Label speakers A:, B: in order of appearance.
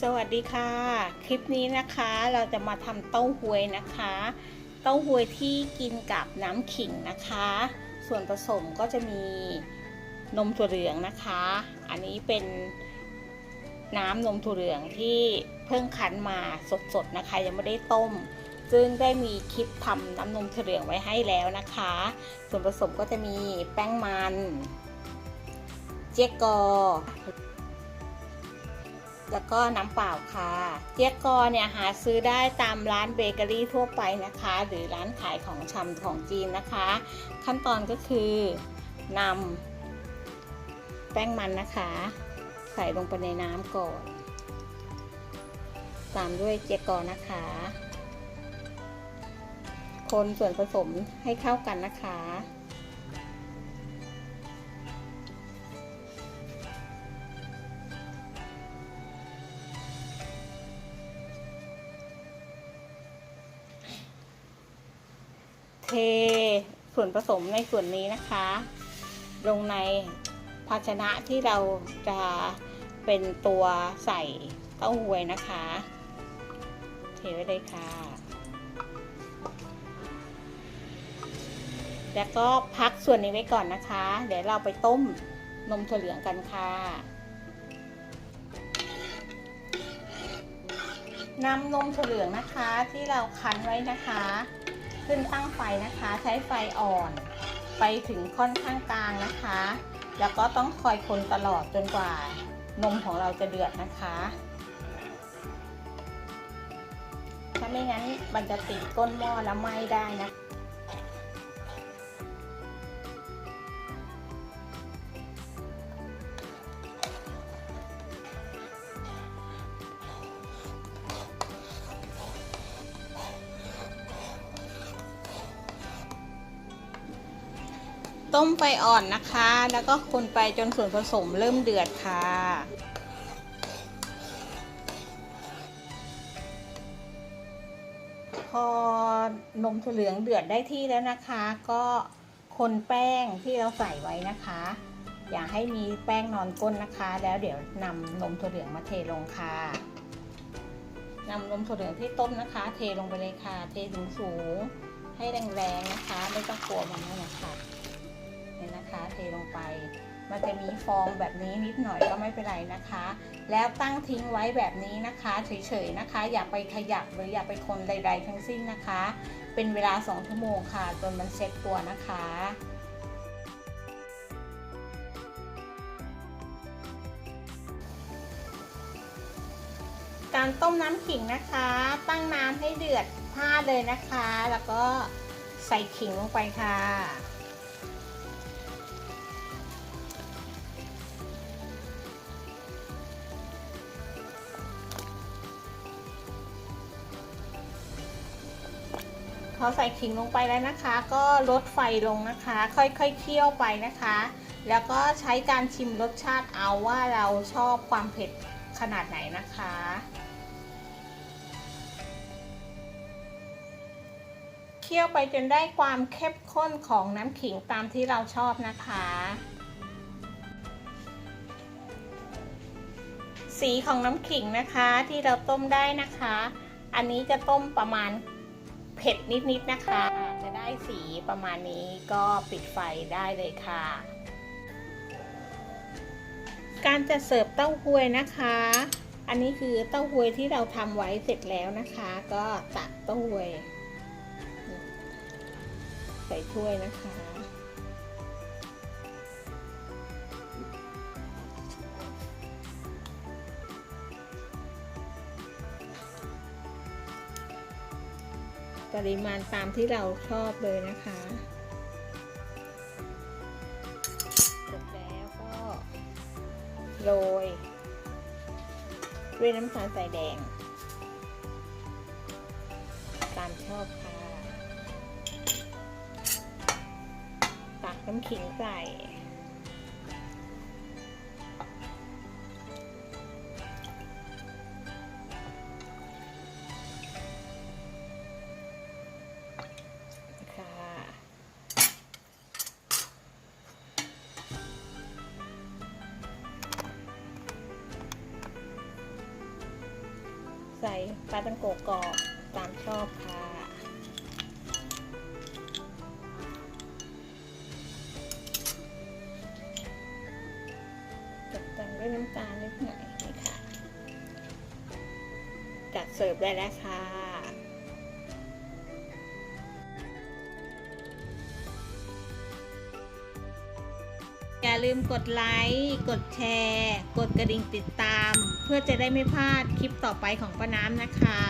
A: สวัสดีค่ะ คลิปนี้นะคะเราจะมาทำเต้าหวยนะคะ เต้าหวยที่กินกับน้ำขิงนะคะ ส่วนผสมก็จะมีนมถั่วเหลืองนะคะ อันนี้เป็นน้ำนมถั่วเหลืองที่เพิ่งคั้นมาสดๆนะคะ ยังไม่ได้ต้ม ซึ่งได้มีคลิปทำน้ำนมถั่วเหลืองไว้ให้แล้วนะคะ ส่วนผสมก็จะมีแป้งมัน เจ๊กอ แล้วก็น้ำเปล่าค่ะ เจี๊ยกกอเนี่ยหาซื้อได้ตามร้านเบเกอรี่ทั่วไปนะคะ หรือร้านขายของชำของจีนนะคะ ขั้นตอนก็คือนำแป้งมันนะคะ ใส่ลงไปในน้ำก่อน ตามด้วยเจี๊ยกกอนะคะ คนส่วนผสมให้เข้ากันนะคะ เทส่วนผสมในส่วนนี้นะคะ ลงในภาชนะที่เราจะเป็นตัวใส่เต้าหวยนะคะ เทไว้เลยค่ะ แล้วก็พักส่วนนี้ไว้ก่อนนะคะ เดี๋ยวเราไปต้มนมถั่วเหลืองกันค่ะนำนมถั่วเหลืองนะคะที่เราคั้นไว้นะคะ ขึ้นตั้งไฟนะคะ ใช้ไฟอ่อน ไปถึงค่อนข้างกลางนะคะ แล้วก็ต้องคอยคนตลอดจนกว่านมของเราจะเดือดนะคะ ถ้าไม่งั้นมันจะติดก้นหม้อแล้วไหม้ได้นะ ต้มไฟอ่อนนะคะ แล้วก็คนไปจนส่วนผสมเริ่มเดือดค่ะ พอนมถั่วเหลืองเดือดได้ที่แล้วนะคะ ก็คนแป้งที่เราใส่ไว้นะคะ อย่าให้มีแป้งนอนก้นนะคะ แล้วเดี๋ยวนำนมถั่วเหลืองมาเทลงค่ะนำนมถั่วเหลืองที่ต้มนะคะ เทลงไปเลยค่ะ เทสูงสูงๆให้แรงๆนะคะ ไม่ต้องกลัวมันนะคะ นะคะเทลงไป มันจะมีฟองแบบนี้นิดหน่อยก็ไม่เป็นไรนะคะ แล้วตั้งทิ้งไว้แบบนี้นะคะ เฉยๆนะคะ อย่าไปขยับหรืออย่าไปคนใด ๆ ทั้งสิ้นนะคะ เป็นเวลา 2 ชั่วโมงค่ะจนมันเซ็ตตัวนะคะการต้มน้ำขิงนะคะ ตั้งน้ำให้เดือดพลาเลยนะคะ แล้วก็ใส่ขิงลงไปค่ะ อใส่ขิงลงไปแล้วนะคะ ก็ลดไฟลงนะคะ ค่อยๆเคี่ยวไปนะคะ แล้วก็ใช้การชิมรสชาติเอาว่าเราชอบความเผ็ดขนาดไหนนะคะเคี่ยวไปจนได้ความเข้มข้นของน้ำขิงตามที่เราชอบนะคะ สีของน้ำขิงนะคะที่เราต้มได้นะคะ อันนี้จะต้มประมาณ เผ็ดนิดๆนะคะ จะได้สีประมาณนี้ก็ปิดไฟได้เลยค่ะ การจะเสิร์ฟเต้าหวยนะคะ อันนี้คือเต้าหวยที่เราทำไว้เสร็จแล้วนะคะ ก็ตักเต้าหวย ใส่ถ้วยนะคะ ปริมาณตามที่เราชอบเลยนะคะเสร็จแล้วก็โรยด้วยน้ำตาลใส่แดง ตามชอบค่ะ ตักน้ำขิงใส่ ปลาเป็นโกกรอบตามชอบค่ะ ตกแต่งด้วยน้ำตาลนิดหน่อยนี่ค่ะ จัดเสิร์ฟได้แล้วค่ะ ลืมกดไลค์ กดแชร์ กดกระดิ่งติดตาม เพื่อจะได้ไม่พลาดคลิปต่อไปของป้าน้ำนะคะ